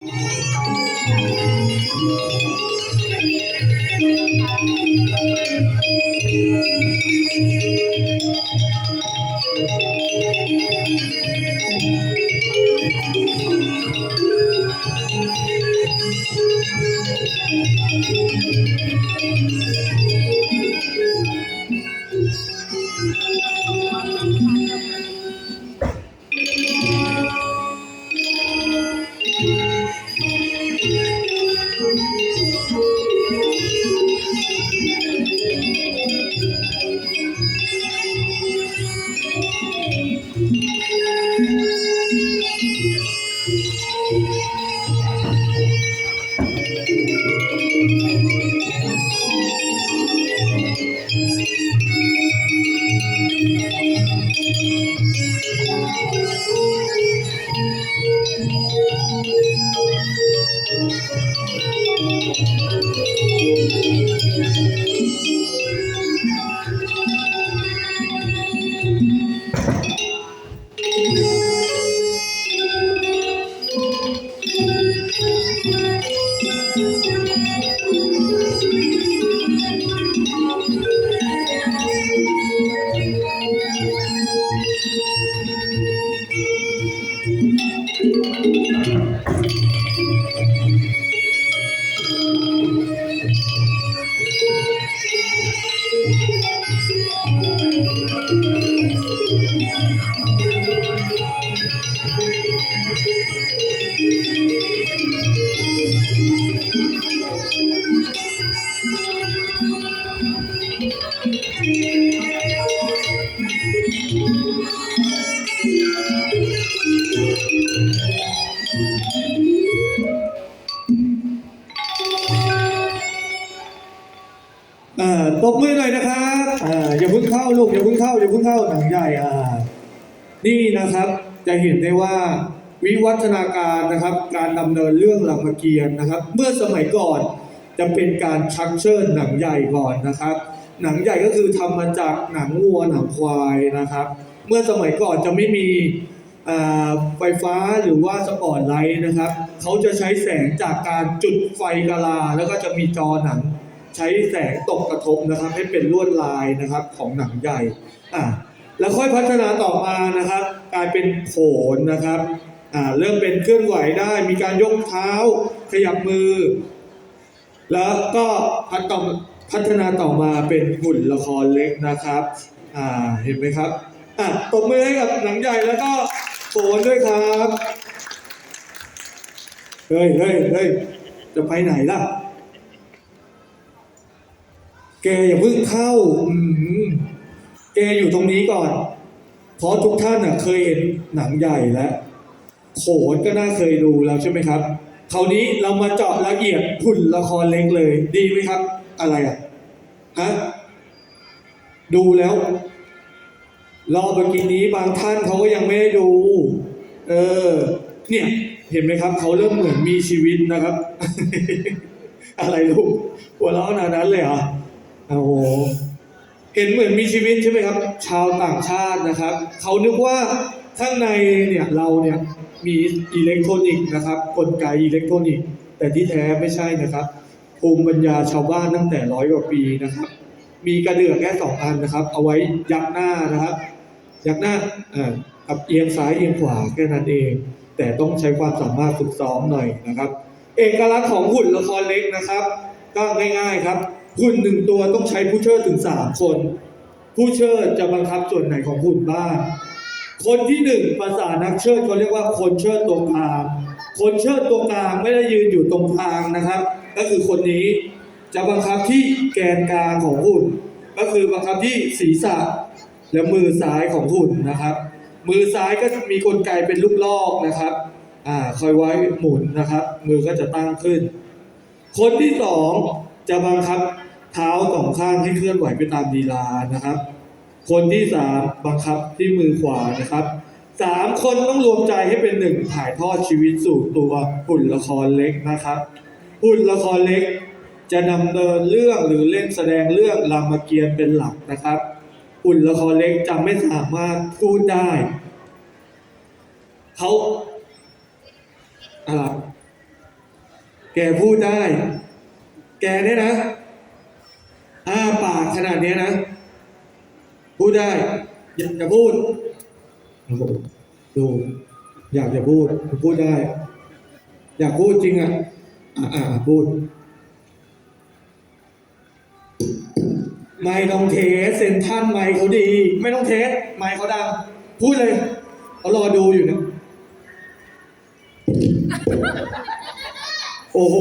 Thank you. Música อ่าตบมือหน่อยนะครับอ่าอย่าเพิ่งเข้าลูกอย่าเพิ่งเข้าอย่าเพิ่งเข้าหนังใหญ่อ่านี่นะครับจะเห็นได้ว่าวิวัฒนาการนะครับ การดำเนินเรื่องรามเกียรติ์นะครับ เมื่อสมัยก่อนจะเป็นการชักเชิญหนังใหญ่ก่อนนะครับ หนังใหญ่ก็คือทำมาจากหนังวัวหนังควายนะครับ เมื่อสมัยก่อนจะไม่มี ไฟฟ้าหรือว่าสปอตไลท์นะครับเขาจะใช้แสงจากการจุดไฟกะลา แล้วก็จะมีจอหนัง ใช้แสงตกกระทบนะครับ ให้เป็นลวดลายนะครับของหนังใหญ่อ่าแล้วค่อยพัฒนาต่อมานะครับ กลายเป็นโขนนะครับอ่าเริ่มเป็นเคลื่อนไหวได้มีการยกเท้า ขยับมือ แล้วก็พัฒต่อพัฒนาต่อมาเป็นหุ่นละครเล็กนะครับอ่าเห็นไหมครับอะตบมือให้กับหนังใหญ่แล้วก็ โขนด้วยครับ เฮ้ยเฮ้ยเฮ้ยจะไปไหนล่ะ แกอย่าเพิ่งเข้าอืมแกอยู่ตรงนี้ก่อน เพราะทุกท่านน่ะเคยเห็นหนังใหญ่แล้วโขนก็น่าเคยดูแล้วใช่ไหมครับ คราวนี้เรามาเจาะละเอียดหุ่นละครเล็กเลย ดีไหมครับ อะไรอะ ฮะ ดูแล้ว รอบเมื่อกี้นี้บางท่านเขาก็ยังไม่ได้ดู เออ เนี่ย เห็นไหมครับ เขาเริ่มเหมือนมีชีวิตนะครับ อะไรลูกหัวเราะขนาดนั้นเลยเหรอโอ้โหเห็นเหมือนมีชีวิตใช่ไหมครับ ชาวต่างชาตินะครับ เขานึกว่าข้างในเนี่ยเราเนี่ยมีอิเล็กทรอนิกส์นะครับ กลไกอิเล็กทรอนิกส์แต่ที่แท้ไม่ใช่นะครับภูมิปัญญาชาวบ้านตั้งแต่ร้อยกว่าปีนะครับ มีกระเดื่องแค่สองอันนะครับ เอาไว้ยักหน้านะครับ ยักหน้าอับเอียงซ้ายเอียงขวาแค่นั้นเอง แต่ต้องใช้ความสามารถฝึกซ้อมหน่อยนะครับ เอกลักษณ์ของหุ่นละครเล็กนะครับ ก็ง่ายๆครับหุ่นหนึ่งตัวต้องใช้ผู้เชิดถึงสามคน ผู้เชิดจะบังคับส่วนไหนของหุ่นบ้างคนที่หนึ่งภาษานักเชิดเขาเรียกว่าคนเชิดตัวกลาง คนเชิดตัวกลางไม่ได้ยืนอยู่ตรงกลางนะครับ ก็คือคนนี้จะบังคับที่แกนกลางของหุ่น ก็คือบังคับที่ศีรษะ และมือซ้ายของหุ่นนะครับ มือซ้ายก็จะมีกลไกเป็นลูกลอกนะครับอ่าคอยไว้หมุนนะครับ มือก็จะตั้งขึ้น คนที่สองจะบังคับเท้าสองข้างให้เคลื่อนไหวไปตามลีลานะครับ คนที่สามบังคับที่มือขวานะครับสามคนต้องรวมใจให้เป็นหนึ่งถ่ายทอดชีวิตสู่ตัวหุ่นละครเล็กนะครับหุ่นละครเล็กจะนำเนินเรื่องหรือเล่นแสดงเรื่องรามเกียรติ์เป็นหลักนะครับ หุ่นละครเล็กจะไม่สามารถพูดได้ เขาอะไรแกพูดได้ แกเนี่ยนะอ้าปากขนาดเนี้ยนะ พูดได้ อยากจะพูดโอ้โหดูอยากจะพูด พูดได้ อยากพูดจริงอะ อ่าพูด ไม่ต้องเทสเซนท่านไม่เขาดี ไม่ต้องเทสไม่เขาดัง พูดเลยเขารอดูอยู่เนี่ยโอ้โห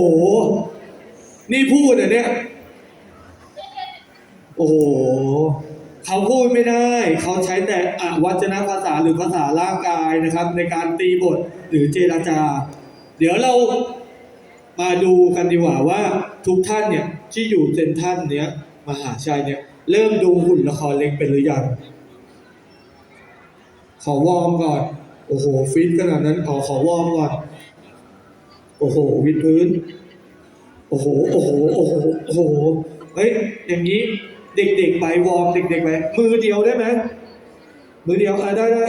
นี่พูดเหรอเนี่ย โอ้โห เขาพูดไม่ได้ เขาใช้แต่อวัจนภาษาหรือภาษาร่างกายนะครับ ในการตีบทหรือเจรจา เดี๋ยวเรามาดูกันดีกว่าว่าทุกท่านเนี่ยที่อยู่เซนทรันเนี้ย มหาชัยเนี่ยเริ่มดูหุ่นละครเล็กเป็นหรือยังขอวอร์มก่อน โอ้โห ฟิตขนาดนั้นขอขอวอร์มก่อน โอ้โห วิดพื้น โอ้โห โอ้โห โอ้โห โอ้โห เฮ้ย อย่างนี้ เด็กๆไปวอร์มเด็กๆไปมือเดียวได้ไหมมือเดียวอะได้ได้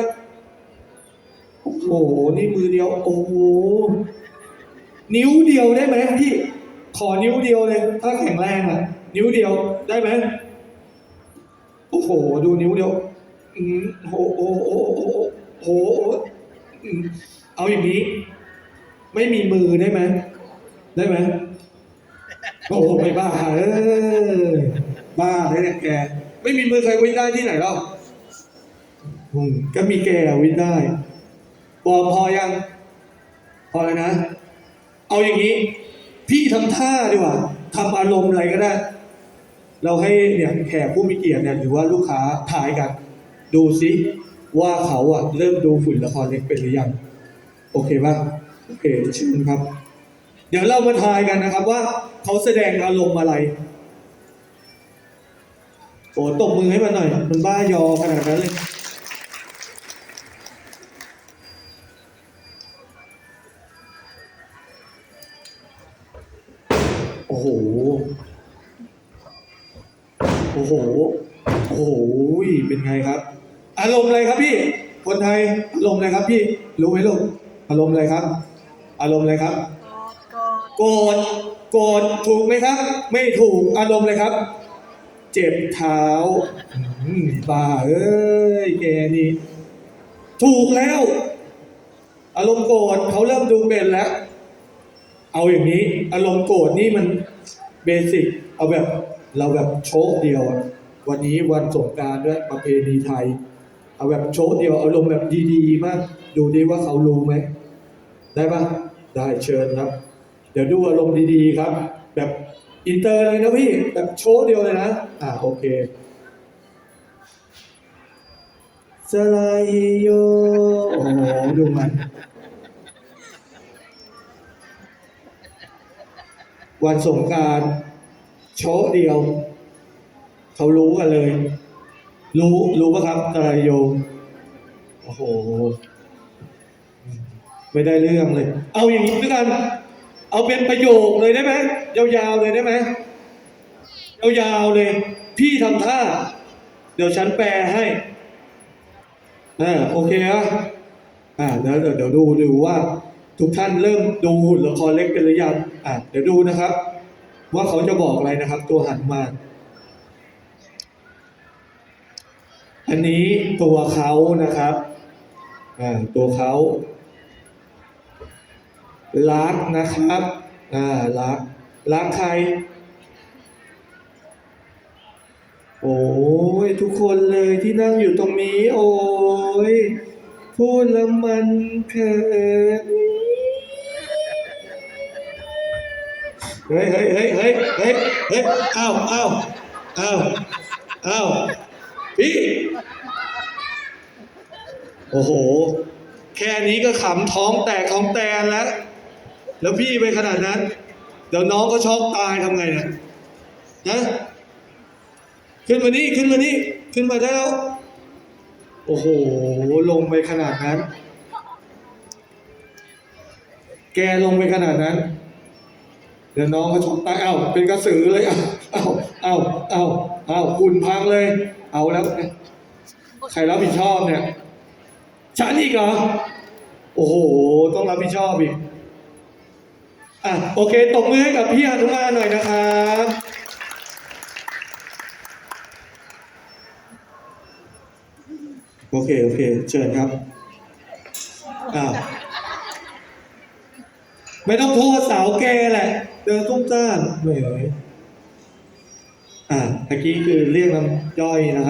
โอ้โห นี่มือเดียว โอ้โห นิ้วเดียวได้ไหมพี่ ขอนิ้วเดียวเลย ถ้าแข็งแรงอะ นิ้วเดียวได้ไหมโอ้โห ดูนิ้วเดียวอืมโอ้โหโอ้โหโอ้โหโหเอาอย่างนี้ ไม่มีมือได้ไหมได้ไหมโอ้โหไม่บ้าเออบ้าเลยเนี่ยแก ไม่มีมือใครวิ่งได้ที่ไหนหรอกก็มีแกวิ่งได้บอมพอยัง พอเลยนะ เอาอย่างนี้ พี่ทำท่าดีกว่าทำอารมณ์อะไรก็ได้ เราให้เนี่ยแขกผู้มีเกียรติเนี่ยหรือว่าลูกค้าถ่ายกัน ดูซิว่าเขาอะเริ่มดูฝุ่นละครเล็กเป็นหรือยัง โอเคป่ะโอเคเชิญครับ เดี๋ยวเรามาทายกันนะครับว่าเขาแสดงอารมณ์อะไรโอ้ตบมือให้มันหน่อย มันบ้ายอขนาดนั้นเลยโอ้โห โอ้โห โอ้โห เป็นไงครับ อารมณ์อะไรครับพี่ คนไทย อารมณ์อะไรครับพี่ รู้ไหมลูก อารมณ์อะไรครับ อารมณ์อะไรครับ โกรธ โกรธ ถูกไหมครับ ไม่ถูก อารมณ์เลยครับ เจ็บเท้าอืมบ้าเอ้ยแกนี่ถูกแล้ว อารมณ์โกรธเขาเริ่มดูเป็นแล้ว เอาอย่างนี้ อารมณ์โกรธนี่มันเบสิก เอาแบบ เราแบบโชคเดียวอะวันนี้วันสงกรารด้วยประเพณีไทย เอาแบบโชคเดียวอารมณ์แบบดีๆมาก ดูดิว่าเขารู้ไหม ได้ปะได้เชิญครับ เดี๋ยวดูอารมณ์ดีๆครับ แบบอินเตอร์เลยนะพี่ แบบโชว์เดียวเลยนะ อ่าโอเค สลายโยโอ้โหดูมัน วันสงกราร โชว์เดียว เขารู้กันเลย รู้รู้ปะครับสลายโยโอ้โห ไม่ได้เรื่องเลย เอาอย่างนี้ด้วยกัน เอาเป็นประโยคเลยได้ไหมยาวๆเลยได้ไหมยาวๆเลย พี่ทำท่า เดี๋ยวฉันแปลให้อ่าโอเคอะอ่าเดี๋ยวเดี๋ยวเดี๋ยวดูดูว่า ทุกท่านเริ่มดูหุ่นละครเล็กเป็นหรือยังอ่าเดี๋ยวดูนะครับ ว่าเขาจะบอกอะไรนะครับ ตัวหันมา อันนี้ตัวเขานะครับอ่าตัวเขารักนะครับอ่ารักรักใคร โอ้ยทุกคนเลยที่นั่งอยู่ตรงนี้ โอ้ยพูดแล้วมันเขิน เฮ้ยเฮ้ยเฮ้ยเฮ้ยเฮ้ยเฮ้ยอ้าวอ้าวอ้าวอ้าวพี่โอ้โห แค่นี้ก็ขำท้องแตกท้องแตนแล้ว แล้วพี่ไปขนาดนั้น เดี๋ยวน้องก็ช็อกตายทำไงเนี่ยนะขึ้นมานี่ขึ้นมานี่ขึ้นมาได้แล้วโอ้โห ลงไปขนาดนั้น แกลงไปขนาดนั้น เดี๋ยวน้องก็ชกตายเอ้าเป็นกระสือเลยเอ้าเอ้าเอ้าเอ้าเอ้าคุณพังเลย เอาแล้วใครรับผิดชอบเนี่ยฉันอีกเหรอโอ้โห ต้องรับผิดชอบอีกอะโอเคตบมือให้กับพี่อนุมาหน่อยนะครับโอเค โอเค เชิญครับอ้าไม่ต้องโทษสาวแกแหละ เดินตุ้มต้านเหนื่อยอ่าเมื่อกี้คือเรียกน้ำย่อยนะครับ